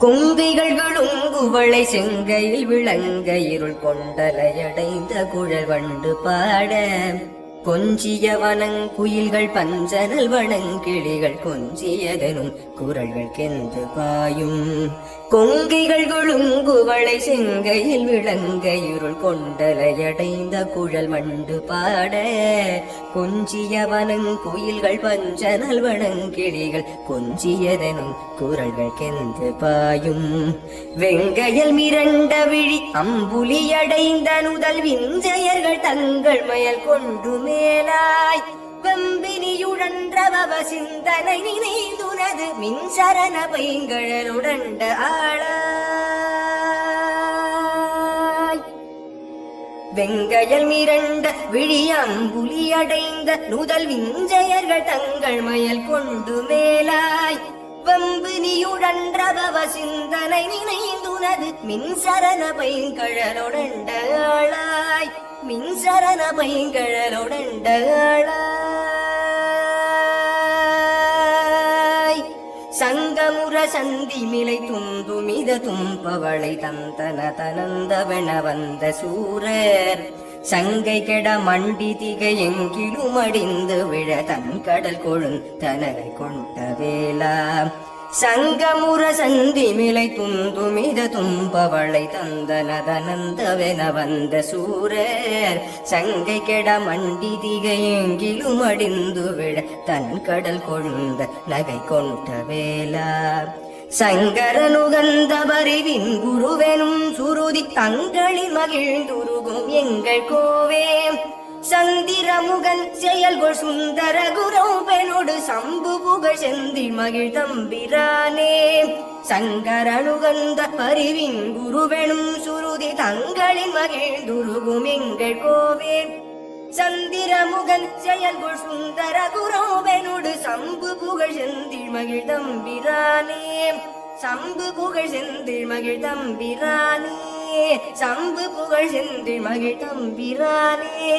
கொங்கைகள் விழுங்குவளை செங்கையில் விளங்க இருள் கொண்டலையடைந்த குழல் வண்டு பாட கொஞ்சிய வனங்குயில்கள் பஞ்சனல் வனங்கிளிகள் கொஞ்சியதனும் குரல்கள் கெந்து பாயும். கொங்கைகள் கொழுங்குவளை செங்கையில் விளங்கையுருள் கொண்டலையடைந்த குழல் மண்டு பாட. கொஞ்சிய வனங்குயில்கள் பஞ்சனல் வனங்கிளிகள் கொஞ்சியதனும் குரல்கள் கெந்து பாயும். வெங்கையல் மிரண்ட விழி அம்புலியடைந்த நுதல் விஞ்சையர்கள் தங்கள் மயல் கொண்டுமே மேலாய் வெம்பினியுழன்றவ சிந்தனை நினைந்துனது மின்சரண பைங்கழலுடண்ட ஆளாய். வெங்கையல் மிரண்ட விழியம்புலி அடைந்த நுதல் விஞ்சயர்கள் தங்கள் மயல் கொண்டு மேலாய் வம்பு நீயுழன்றபவ சிந்தனை நினைந்துனது மின்சரண பைங்கழலொடண்ட ஆளாய். மின்சரண பைங்கழலொடண்ட சங்கமுர சந்தி மிலை துந்துமித தும்பவளை தந்தன தனந்தவன வந்த சூரர். சங்கை கெட மண்டி திகை எங்கிலும் அடிந்து விழ தன் கடல் கொழுந்தனரை கொண்ட வேளா. சங்கமுர சந்தி மிளை துந்துமித தும்பவளை தந்தன தனந்தவன வந்த சூரர் சங்கை கெட மண்டி திகையெங்கிலும் அடிந்து விழ தன் கடல் கொழுந்த நகை கொண்ட வேலா சங்கரனுகந்த பரிவின் குருவெனும் சுருதி தங்களில் மகிழ்ந்துருகும் எங்கள் கோவே. சந்திரமுகன் செயல்கொள் சுந்தர குரோபனோடு சம்பு புகழ் செந்தில் மகிழ் தம்பிரானே. சங்கரனுகந்த பரிவின் குருவெனும் சுருதி தங்களின் மகிழ்ந்துருகும் எங்கள் கோவே. சந்திரமுகன் செயல்கொள் சுந்தர குரோபனோடு சம்பு புகழ் செந்தில் மகிழ் தம்பிரானே. சம்பு புகழ் செந்தில் மகிழ் தம்பிரானே. சம்பு புகழ் செந்தில் மகிழ் தம்பிரானே.